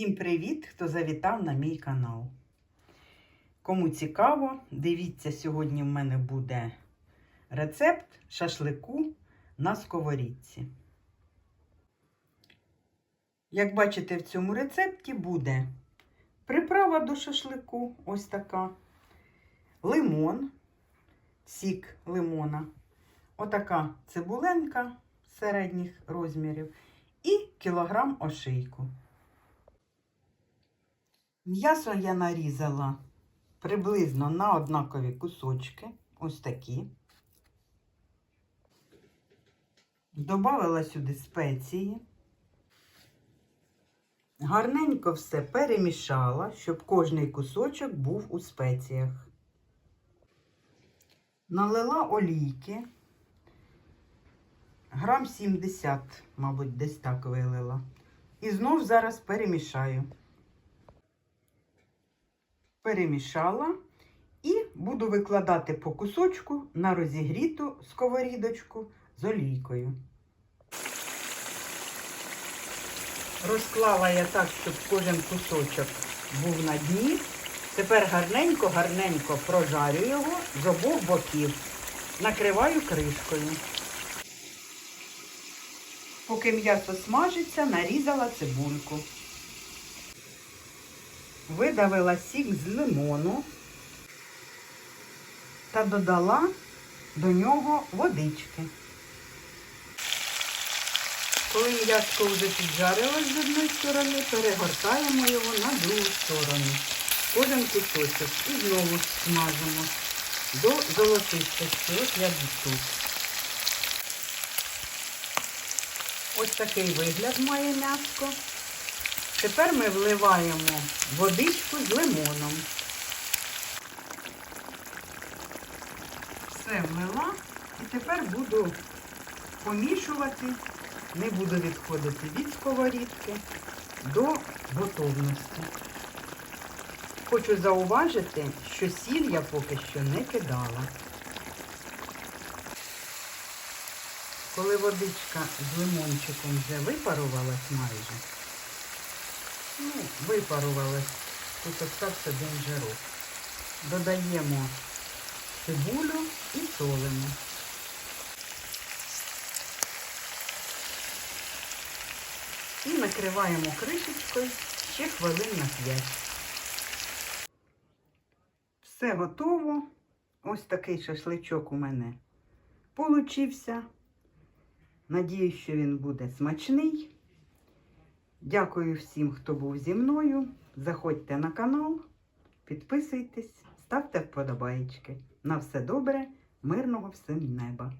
Всім привіт, хто завітав на мій канал. Кому цікаво, дивіться, сьогодні в мене буде рецепт шашлику на сковорідці. Як бачите, в цьому рецепті буде приправа до шашлику, ось така, лимон, сік лимона, отака цибуленка середніх розмірів і кілограм ошийку. М'ясо я нарізала приблизно на однакові кусочки, ось такі. Добавила сюди спеції. Гарненько все перемішала, щоб кожний кусочок був у спеціях. Налила олійки. Грам 70, мабуть, десь так вилила. І знов зараз перемішаю перемішала і буду викладати по кусочку на розігріту сковорідочку з олійкою. Розклала я так, щоб кожен кусочок був на дні. Тепер гарненько-гарненько прожарю його з обох боків. Накриваю кришкою. Поки м'ясо смажиться, нарізала цибульку видавила сік з лимону та додала до нього водички. Коли м'яско вже піджарилось з одної сторони, перегортаємо його на другу сторону. Кожен кусочок і знову смажимо до золотистості, от як тут. Ось такий вигляд має м'яско. Тепер ми вливаємо водичку з лимоном. Все влила і тепер буду помішувати, не буду відходити від сковорідки до готовності. Хочу зауважити, що сіль я поки що не кидала. Коли водичка з лимончиком вже випарувалась майже, ну, випарувалась, тут остався один жирок. Додаємо цибулю і солимо. І накриваємо кришечкою ще хвилин на 5. Все готово. Ось такий шашличок у мене получився. Надіюсь, що він буде смачний. Дякую всім, хто був зі мною. Заходьте на канал, підписуйтесь, ставте вподобайки. На все добре, мирного всім неба!